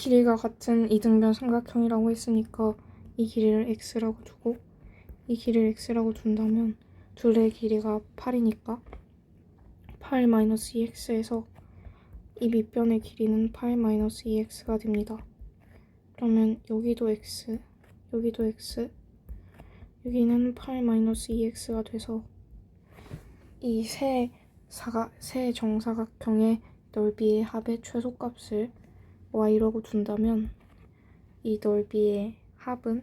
길이가 같은 이등변 삼각형이라고 했으니까 이 길이를 x라고 두고 이 길이를 x라고 둔다면 둘의 길이가 8이니까 8 2x에서 이 밑변의 길이는 8 2x가 됩니다. 그러면 여기도 x, 여기도 x, 여기는 8 2x가 돼서 이 세 사각 세 정사각형의 넓이의 합의 최소값을 y라고 둔다면 이 넓이의 합은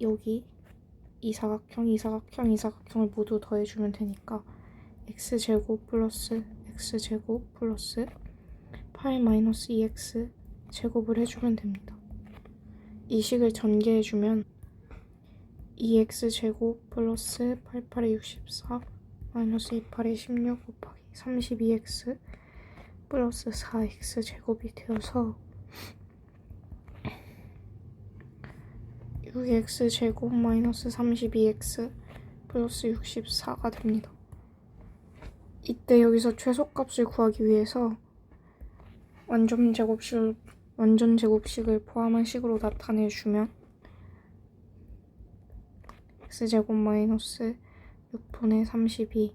여기 이 사각형, 이 사각형, 이 사각형을 모두 더해주면 되니까 x제곱 플러스 x제곱 플러스 8 마이너스 2x 제곱을 해주면 됩니다. 이 식을 전개해주면 2x제곱 플러스 88에 64 마이너스 28에 16 곱하기 32x 플러스 4x 제곱이 되어서 6x 제곱 마이너스 32x 플러스 64가 됩니다. 이때 여기서 최소값을 구하기 위해서 완전 제곱식 완전 제곱식을 포함한 식으로 나타내 주면 x 제곱 마이너스 6분의 32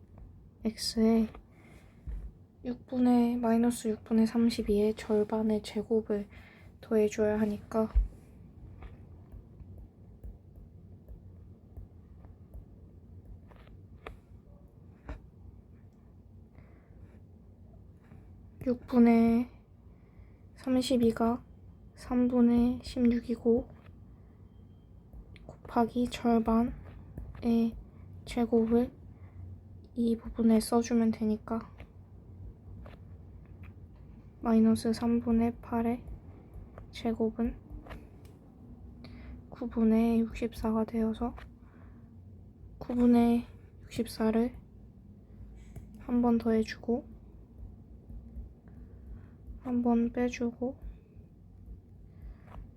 x에 6분의 마이너스 6분의 32의 절반의 제곱을 더해줘야 하니까. 육분의 32가 3분의 16이고 곱하기 절반의 제곱을 이 부분에 써주면 되니까 마이너스 3분의 8의 제곱은 9분의 64가 되어서 9분의 64를 한 번 더 해주고 한 번 빼주고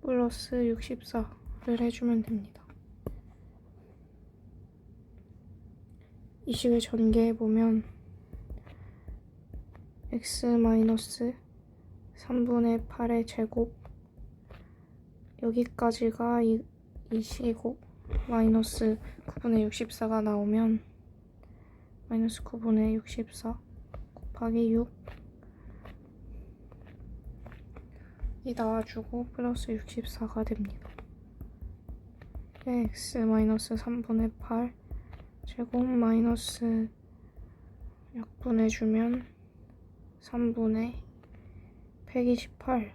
플러스 64를 해주면 됩니다. 이 식을 전개해보면 x 마이너스 3분의 8의 제곱. 여기까지가 이, 이 식이고 마이너스 9분의 64가 나오면 마이너스 9분의 64 곱하기 6 이 나와주고 플러스 64가 됩니다. x 마이너스 3분의 8 제곱 마이너스 약분해주면 3분의 128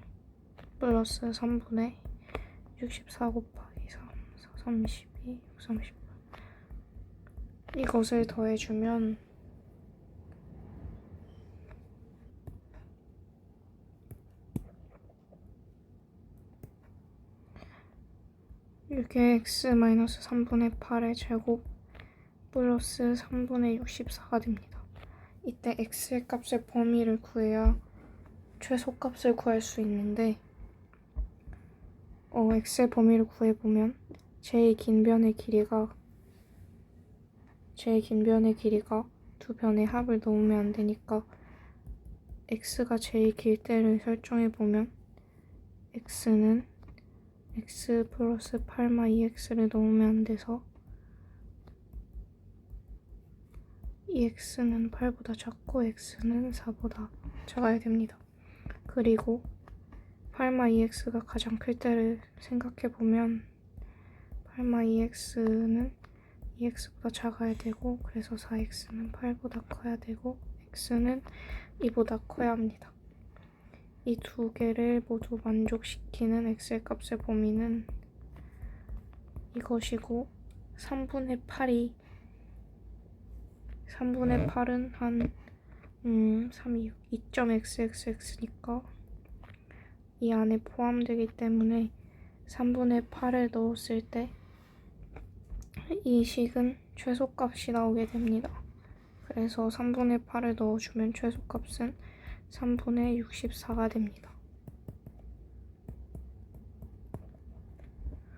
플러스 3분의 64 곱하기 3, 4, 32, 38 이것을 더해주면 이게 x 마이너스 3분의 8의 제곱 플러스 3분의 64가 됩니다. 이때 x의 값의 범위를 구해야 최소값을 구할 수 있는데 어, x의 범위를 구해보면 제일 긴 변의 길이가 제일 긴 변의 길이가 두 변의 합을 넣으면 안 되니까 x가 제일 길 때를 설정해 보면 x는 x 플러스 8마 2x를 넣으면 안 돼서 2x는 8보다 작고 x는 4보다 작아야 됩니다. 그리고 8마 2x가 가장 클 때를 생각해 보면 8마 2x는 2x보다 작아야 되고 그래서 4x는 8보다 커야 되고 x는 2보다 커야 합니다. 이 두 개를 모두 만족시키는 x의 값의 범위는 이것이고 3분의 8이 3분의 8은 한 음, 3, 2, 2.xxx니까 이 안에 포함되기 때문에 3분의 8을 넣었을 때 이 식은 최소값이 나오게 됩니다. 그래서 3분의 8을 넣어주면 최소값은 3분의 64가 됩니다.